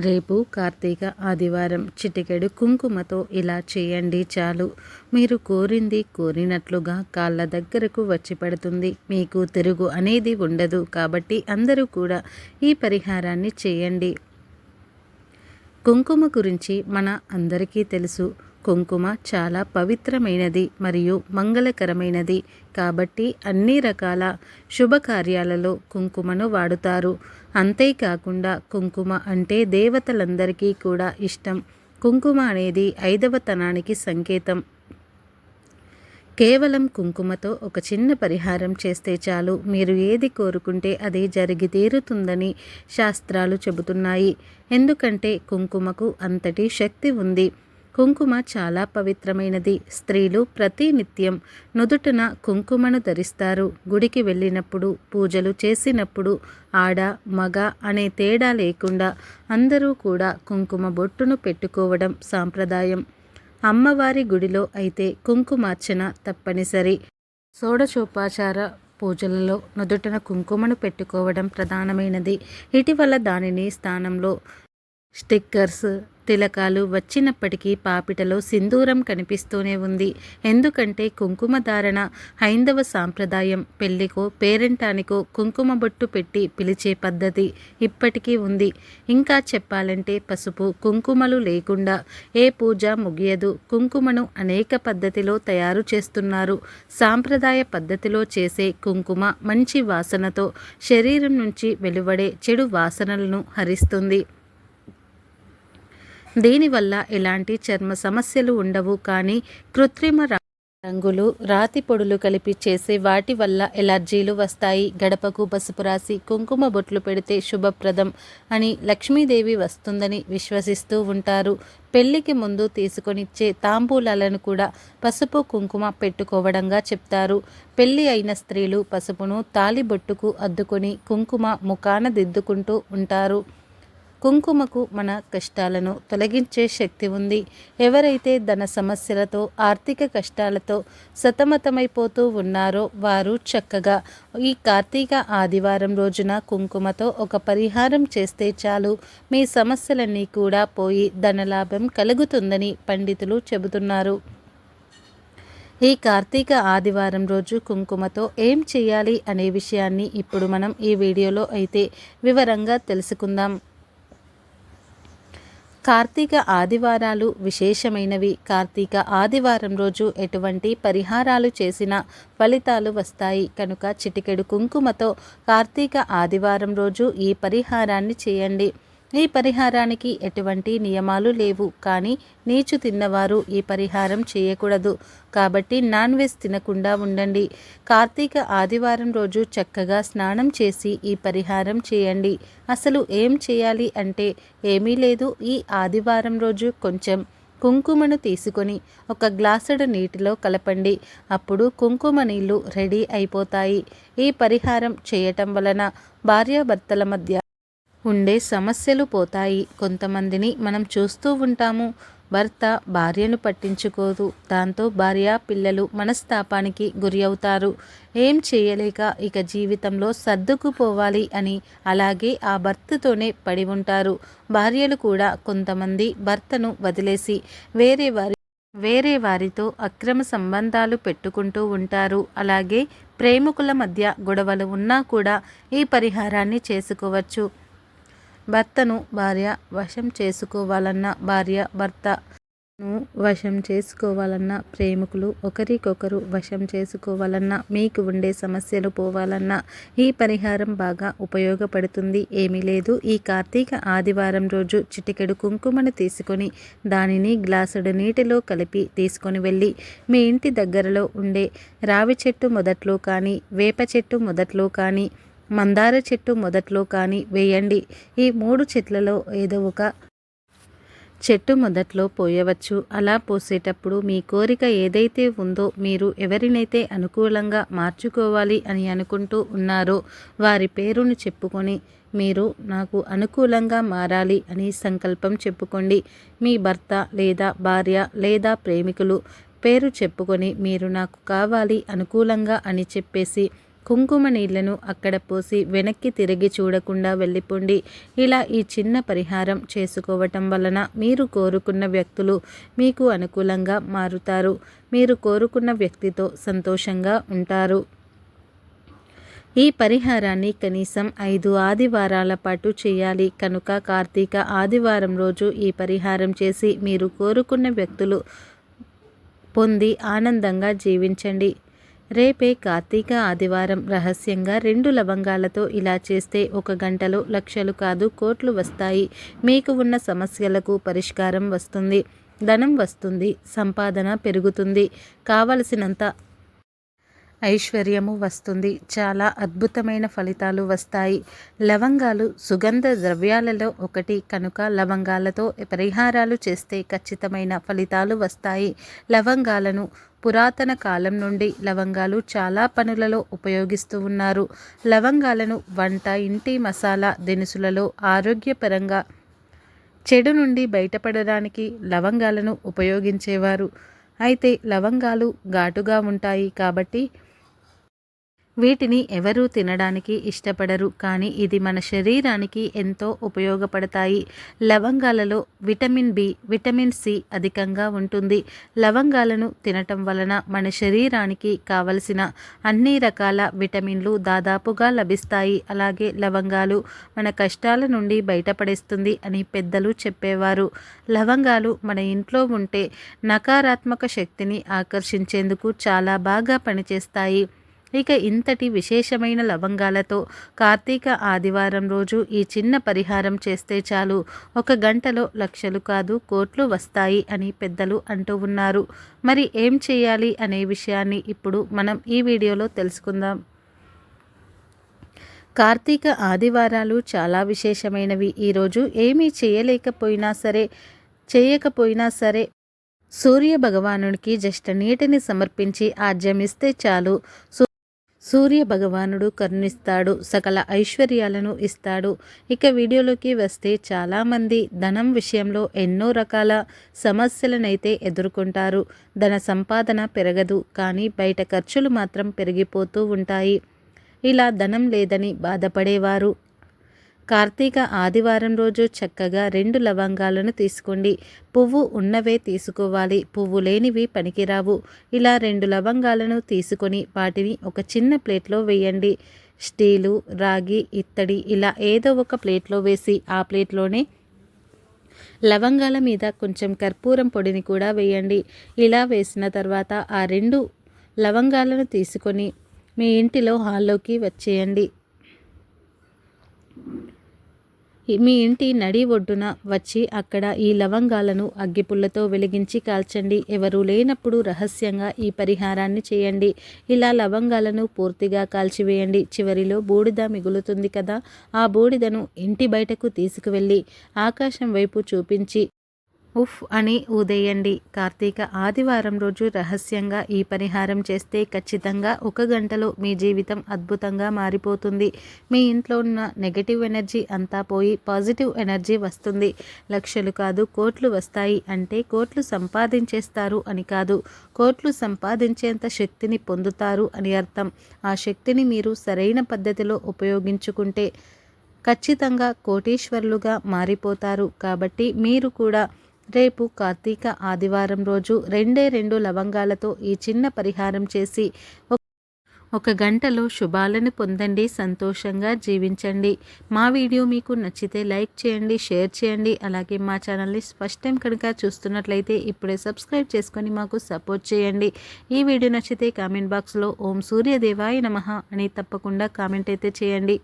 రేపు కార్తీక ఆదివారం. చిటికెడు కుంకుమతో ఇలా చేయండి చాలు. మీరు కోరింది కోరినట్లుగా కాళ్ళ దగ్గరకు వచ్చి పడుతుంది. మీకు తిరుగు అనేది ఉండదు. కాబట్టి అందరూ కూడా ఈ పరిహారాన్ని చేయండి. కుంకుమ గురించి మన అందరికీ తెలుసు. కుంకుమ చాలా పవిత్రమైనది మరియు మంగళకరమైనది. కాబట్టి అన్ని రకాల శుభకార్యాలలో కుంకుమను వాడుతారు. అంతేకాకుండా కుంకుమ అంటే దేవతలందరికీ కూడా ఇష్టం. కుంకుమ అనేది ఐదవతనానికి సంకేతం. కేవలం కుంకుమతో ఒక చిన్న పరిహారం చేస్తే చాలు. మీరు ఏది కోరుకుంటే అది జరిగి తీరుతుందని శాస్త్రాలు చెబుతున్నాయి. ఎందుకంటే కుంకుమకు అంతటి శక్తి ఉంది. కుంకుమ చాలా పవిత్రమైనది. స్త్రీలు ప్రతి నిత్యం నుదుటన కుంకుమను ధరిస్తారు. గుడికి వెళ్ళినప్పుడు పూజలు చేసినప్పుడు ఆడ మగ అనే తేడా లేకుండా అందరూ కూడా కుంకుమ బొట్టును పెట్టుకోవడం సాంప్రదాయం. అమ్మవారి గుడిలో అయితే కుంకుమార్చన తప్పనిసరి. షోడశోపాచార పూజలలో నుదుటన కుంకుమను పెట్టుకోవడం ప్రధానమైనది. ఇటీవల దానిని స్థానంలో స్టిక్కర్స్ తిలకాలు వచ్చినప్పటికీ పాపిటలో సింధూరం కనిపిస్తూనే ఉంది. ఎందుకంటే కుంకుమ ధారణ హైందవ సాంప్రదాయం. పెళ్ళికో పేరెంటానికో కుంకుమ బొట్టు పెట్టి పిలిచే పద్ధతి ఇప్పటికీ ఉంది. ఇంకా చెప్పాలంటే పసుపు కుంకుమలు లేకుండా ఏ పూజ ముగియదు. కుంకుమను అనేక పద్ధతిలో తయారు చేస్తున్నారు. సాంప్రదాయ పద్ధతిలో చేసే కుంకుమ మంచి వాసనతో శరీరం నుంచి వెలువడే చెడు వాసనలను హరిస్తుంది. దీనివల్ల ఎలాంటి చర్మ సమస్యలు ఉండవు కానీ కృత్రిమ రంగులు రాతి పొడులు కలిపి చేసే వాటి వల్ల ఎలర్జీలు వస్తాయి. గడపకు పసుపు రాసి కుంకుమ బొట్లు పెడితే శుభప్రదం అని లక్ష్మీదేవి వస్తుందని విశ్వసిస్తూ ఉంటారు. పెళ్ళికి ముందు తీసుకొనిచ్చే తాంబూలాలను కూడా పసుపు కుంకుమ పెట్టుకోవడంగా చెప్తారు. పెళ్ళి అయిన స్త్రీలు పసుపును తాలిబొట్టుకు అద్దుకొని కుంకుమ ముఖాన దిద్దుకుంటూ ఉంటారు. కుంకుమకు మన కష్టాలను తొలగించే శక్తి ఉంది. ఎవరైతే ధన సమస్యలతో ఆర్థిక కష్టాలతో సతమతమైపోతూ ఉన్నారో వారు చక్కగా ఈ కార్తీక ఆదివారం రోజున కుంకుమతో ఒక పరిహారం చేస్తే చాలు. మీ సమస్యలన్నీ కూడా పోయి ధనలాభం కలుగుతుందని పండితులు చెబుతున్నారు. ఈ కార్తీక ఆదివారం రోజు కుంకుమతో ఏం చేయాలి అనే విషయాన్ని ఇప్పుడు మనం ఈ వీడియోలో అయితే వివరంగా తెలుసుకుందాం. కార్తీక ఆదివారాలు విశేషమైనవి. కార్తీక ఆదివారం రోజు ఎటువంటి పరిహారాలు చేసిన ఫలితాలు వస్తాయి. కనుక చిటికెడు కుంకుమతో కార్తీక ఆదివారం రోజు ఈ పరిహారాన్ని చేయండి. ఈ పరిహారానికి ఎటువంటి నియమాలు లేవు. కానీ నీచు తిన్నవారు ఈ పరిహారం చేయకూడదు. కాబట్టి నాన్ వెజ్ తినకుండా ఉండండి. కార్తీక ఆదివారం రోజు చక్కగా స్నానం చేసి ఈ పరిహారం చేయండి. అసలు ఏం చేయాలి అంటే ఏమీ లేదు. ఈ ఆదివారం రోజు కొంచెం కుంకుమను తీసుకొని ఒక గ్లాసుడు నీటిలో కలపండి. అప్పుడు కుంకుమ నీళ్ళు రెడీ అయిపోతాయి. ఈ పరిహారం చేయటం వలన భార్యాభర్తల మధ్య ఉండే సమస్యలు పోతాయి. కొంతమందిని మనం చూస్తూ ఉంటాము. భర్త భార్యను పట్టించుకోదు. దాంతో భార్య పిల్లలు మనస్తాపానికి గురి అవుతారు. ఏం చేయలేక ఇక జీవితంలో సర్దుకుపోవాలి అని అలాగే ఆ భర్తతోనే పడి ఉంటారు. భార్యలు కూడా కొంతమంది భర్తను వదిలేసి వేరే వారి వేరే వారితో అక్రమ సంబంధాలు పెట్టుకుంటూ ఉంటారు. అలాగే ప్రేమికుల మధ్య గొడవలు ఉన్నా కూడా ఈ పరిహారాన్ని చేసుకోవచ్చు. భర్తను భార్య వశం చేసుకోవాలన్న భార్య భర్తను వశం చేసుకోవాలన్న ప్రేమికులు ఒకరికొకరు వశం చేసుకోవాలన్న మీకు ఉండే సమస్యలు పోవాలన్నా ఈ పరిహారం బాగా ఉపయోగపడుతుంది. ఏమీ లేదు. ఈ కార్తీక ఆదివారం రోజు చిటికెడు కుంకుమను తీసుకొని దానిని గ్లాసుడు నీటిలో కలిపి తీసుకొని వెళ్ళి మీ ఇంటి దగ్గరలో ఉండే రావి చెట్టు మొదట్లో కానీ వేప చెట్టు మొదట్లో కానీ మందార చెట్టు మొదట్లో కానీ వేయండి. ఈ మూడు చెట్లలో ఏదో ఒక చెట్టు మొదట్లో పోయవచ్చు. అలా పోసేటప్పుడు మీ కోరిక ఏదైతే ఉందో మీరు ఎవరినైతే అనుకూలంగా మార్చుకోవాలి అని అనుకుంటూ ఉన్నారో వారి పేరును చెప్పుకొని మీరు నాకు అనుకూలంగా మారాలి అని సంకల్పం చెప్పుకోండి. మీ భర్త లేదా భార్య లేదా ప్రేమికులు పేరు చెప్పుకొని మీరు నాకు కావాలి అనుకూలంగా అని చెప్పేసి కుంకుమ నీళ్ళను అక్కడ పోసి వెనక్కి తిరిగి చూడకుండా వెళ్ళిపోండి. ఇలా ఈ చిన్న పరిహారం చేసుకోవటం వలన మీరు కోరుకున్న వ్యక్తులు మీకు అనుకూలంగా మారుతారు. మీరు కోరుకున్న వ్యక్తితో సంతోషంగా ఉంటారు. ఈ పరిహారాన్ని కనీసం ఐదు ఆదివారాల పాటు చేయాలి. కనుక కార్తీక ఆదివారం రోజు ఈ పరిహారం చేసి మీరు కోరుకున్న వ్యక్తులు పొంది ఆనందంగా జీవించండి. రేపే కార్తీక ఆదివారం రహస్యంగా రెండు లవంగాలతో ఇలా చేస్తే ఒక గంటలో లక్షలు కాదు కోట్లు వస్తాయి. మీకు ఉన్న సమస్యలకు పరిష్కారం వస్తుంది. ధనం వస్తుంది. సంపాదన పెరుగుతుంది. కావలసినంత ఐశ్వర్యము వస్తుంది. చాలా అద్భుతమైన ఫలితాలు వస్తాయి. లవంగాలు సుగంధ ద్రవ్యాలలో ఒకటి. కనుక లవంగాలతో పరిహారాలు చేస్తే ఖచ్చితమైన ఫలితాలు వస్తాయి. లవంగాలను పురాతన కాలం నుండి లవంగాలు చాలా పనులలో ఉపయోగిస్తూ ఉన్నారు. లవంగాలను వంట ఇంటి మసాలా దినుసులలో ఆరోగ్యపరంగా చెడు నుండి బయటపడడానికి లవంగాలను ఉపయోగించేవారు. అయితే లవంగాలు ఘాటుగా ఉంటాయి కాబట్టి వీటిని ఎవరూ తినడానికి ఇష్టపడరు. కానీ ఇది మన శరీరానికి ఎంతో ఉపయోగపడతాయి. లవంగాలలో విటమిన్ బి విటమిన్ సి అధికంగా ఉంటుంది. లవంగాలను తినటం వలన మన శరీరానికి కావలసిన అన్ని రకాల విటమిన్లు దాదాపుగా లభిస్తాయి. అలాగే లవంగాలు మన కష్టాల నుండి బయటపడేస్తుంది అని పెద్దలు చెప్పేవారు. లవంగాలు మన ఇంట్లో ఉంటే నకారాత్మక శక్తిని ఆకర్షించేందుకు చాలా బాగా పనిచేస్తాయి. ఇక ఇంతటి విశేషమైన లవంగాలతో కార్తీక ఆదివారం రోజు ఈ చిన్న పరిహారం చేస్తే చాలు. ఒక గంటలో లక్షలు కాదు కోట్లు వస్తాయి అని పెద్దలు అంటూ ఉన్నారు. మరి ఏం చేయాలి అనే విషయాన్ని ఇప్పుడు మనం ఈ వీడియోలో తెలుసుకుందాం. కార్తీక ఆదివారాలు చాలా విశేషమైనవి. ఈరోజు ఏమీ చేయలేకపోయినా సరే చేయకపోయినా సరే సూర్య భగవానుడికి జస్ట్ నీటిని సమర్పించి ఆజ్యమిస్తే చాలు. సూర్య భగవానుడు కరుణిస్తాడు సకల ఐశ్వర్యాలను ఇస్తాడు. ఇక వీడియోలోకి వస్తే చాలామంది ధనం విషయంలో ఎన్నో రకాల సమస్యలనైతే ఎదుర్కొంటారు. ధన సంపాదన పెరగదు కానీ బయట ఖర్చులు మాత్రం పెరిగిపోతూ ఉంటాయి. ఇలా ధనం లేదని బాధపడేవారు. కార్తీక ఆదివారం రోజు చక్కగా రెండు లవంగాలను తీసుకోండి. పువ్వు ఉన్నవే తీసుకోవాలి. పువ్వు లేనివి పనికిరావు. ఇలా రెండు లవంగాలను తీసుకొని వాటిని ఒక చిన్న ప్లేట్లో వేయండి. స్టీలు రాగి ఇత్తడి ఇలా ఏదో ఒక ప్లేట్లో వేసి ఆ ప్లేట్లోనే లవంగాల మీద కొంచెం కర్పూరం పొడిని కూడా వేయండి. ఇలా వేసిన తర్వాత ఆ రెండు లవంగాలను తీసుకొని మీ ఇంటిలో హాల్లోకి వచ్చేయండి. మీ ఇంటి నడి ఒడ్డున వచ్చి అక్కడ ఈ లవంగాలను అగ్గిపుల్లతో వెలిగించి కాల్చండి. ఎవరూ లేనప్పుడు రహస్యంగా ఈ పరిహారాన్ని చేయండి. ఇలా లవంగాలను పూర్తిగా కాల్చివేయండి. చివరిలో బూడిద మిగులుతుంది కదా. ఆ బూడిదను ఇంటి బయటకు తీసుకువెళ్ళి ఆకాశం వైపు చూపించి ఉఫ్ అని ఊదేయండి. కార్తీక ఆదివారం రోజు రహస్యంగా ఈ పరిహారం చేస్తే ఖచ్చితంగా ఒక గంటలో మీ జీవితం అద్భుతంగా మారిపోతుంది. మీ ఇంట్లో ఉన్న నెగటివ్ ఎనర్జీ అంతా పోయి పాజిటివ్ ఎనర్జీ వస్తుంది. లక్షలు కాదు కోట్లు వస్తాయి అంటే కోట్లు సంపాదించేస్తారు అని కాదు. కోట్లు సంపాదించేంత శక్తిని పొందుతారు అని అర్థం. ఆ శక్తిని మీరు సరైన పద్ధతిలో ఉపయోగించుకుంటే ఖచ్చితంగా కోటీశ్వరులుగా మారిపోతారు. కాబట్టి మీరు కూడా రేపు కార్తీక ఆదివారం రోజు రెండే రెండు లవంగాలతో ఈ చిన్న పరిహారం చేసి ఒక గంటలో శుభాలను పొందండి సంతోషంగా జీవించండి. మా వీడియో మీకు నచ్చితే లైక్ చేయండి షేర్ చేయండి. అలాగే మా ఛానల్ని ఫస్ట్ టైం కనుక చూస్తున్నట్లయితే ఇప్పుడే సబ్స్క్రైబ్ చేసుకొని మాకు సపోర్ట్ చేయండి. ఈ వీడియో నచ్చితే కామెంట్ బాక్స్లో ఓం సూర్యదేవాయ నమ అని తప్పకుండా కామెంట్ అయితే చేయండి.